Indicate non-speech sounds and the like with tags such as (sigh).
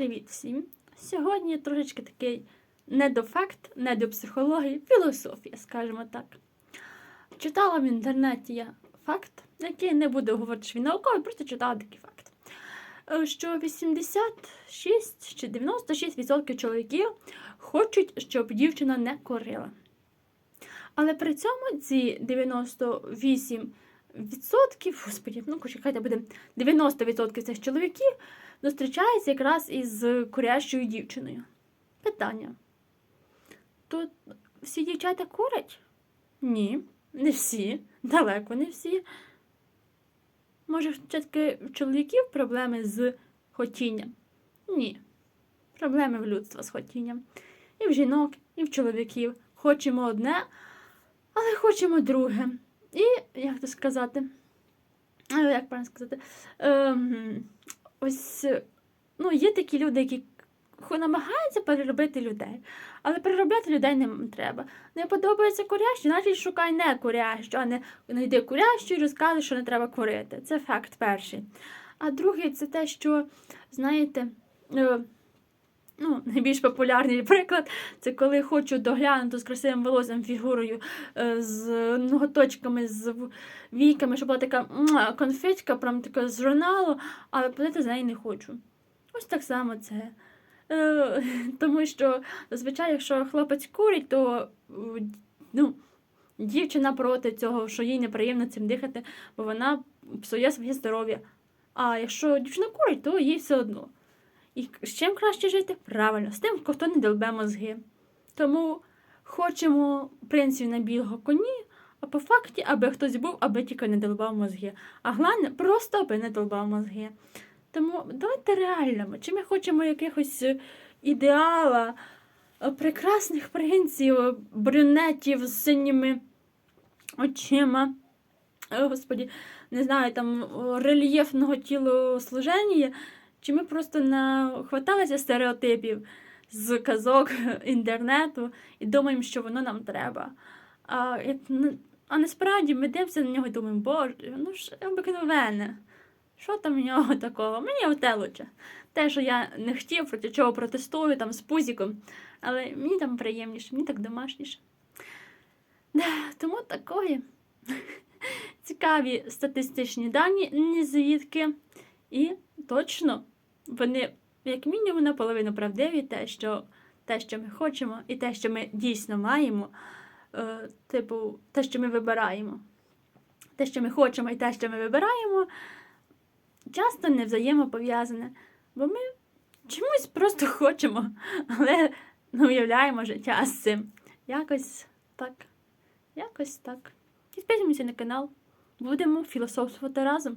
Привіт всім! Сьогодні трошечки такий не до факт, не до психології, філософія, скажімо так. Читала в інтернеті я факт, який не буду говорити, що він науковий, просто читала такий факт. е, Що 86 чи 96% чоловіків хочуть, щоб дівчина не курила. Але при цьому ці 98 відсотків, господі, ну чекайте, буде 90% цих чоловіків зустрічається якраз із курящою дівчиною. Питання. Тут всі дівчата курять? Ні, не всі, далеко не всі. Може, все-таки в чоловіків проблеми з хотінням? Ні. Проблеми в людства з хотінням. І в жінок, і в чоловіків. Хочемо одне, але хочемо друге. І, як то сказати, е, як правильно сказати, ем, ось ну, є такі люди, які намагаються переробити людей, але переробляти людей не треба. Не подобається курящі, значить шукай не курящу, а не знайди курящу і розказуй, що не треба курити. Це факт перший. А другий це те, що, знаєте, е, ну, найбільш популярний приклад це коли хочу доглянути з красивим волоссям, фігурою, е, з ноготочками, з в- війками, щоб була така конфетка, прям така з журналу, але платити за неї не хочу. Ось так само це. Е, (laughs) тому що зазвичай, якщо хлопець курить, то ну, дівчина проти цього, що їй неприємно цим дихати, бо вона псує своє здоров'я. А якщо дівчина курить, то їй все одно. І з чим краще жити? Правильно, з тим, хто не долбе мозги. Тому хочемо принців на білого коні, а по факті, аби хтось був, аби тільки не долбав мозги. А головне, просто аби не долбав мозги. Тому давайте реально, чи ми хочемо якихось ідеала, е, прекрасних принців, е, брюнетів з синіми очима, е, господі, не знаю, там рельєфного тілослуження, чи ми просто нахваталися стереотипів з казок (laughs) інтернету і думаємо, що воно нам треба. А, як, а насправді ми дивимося на нього і думаємо, боже, ну ж обикновене. Що там в нього (laughs) такого? Мені оте лучше. Те, що я не хотів, проти чого протестую там з пузіком, але мені там приємніше, мені так домашніше. Да, тому такої (laughs) цікаві статистичні дані, ні звідки. І точно вони, як мінімум, наполовину правдиві, те, що, те, що ми хочемо, і те, що ми дійсно маємо, е, типу, те, що ми вибираємо. Те, що ми хочемо, і те, що ми вибираємо, часто не взаємопов'язане, бо ми чомусь просто (laughs) хочемо, але не уявляємо життя з цим. Якось так. Якось так. Підписуємося на канал. Будемо філософствувати разом.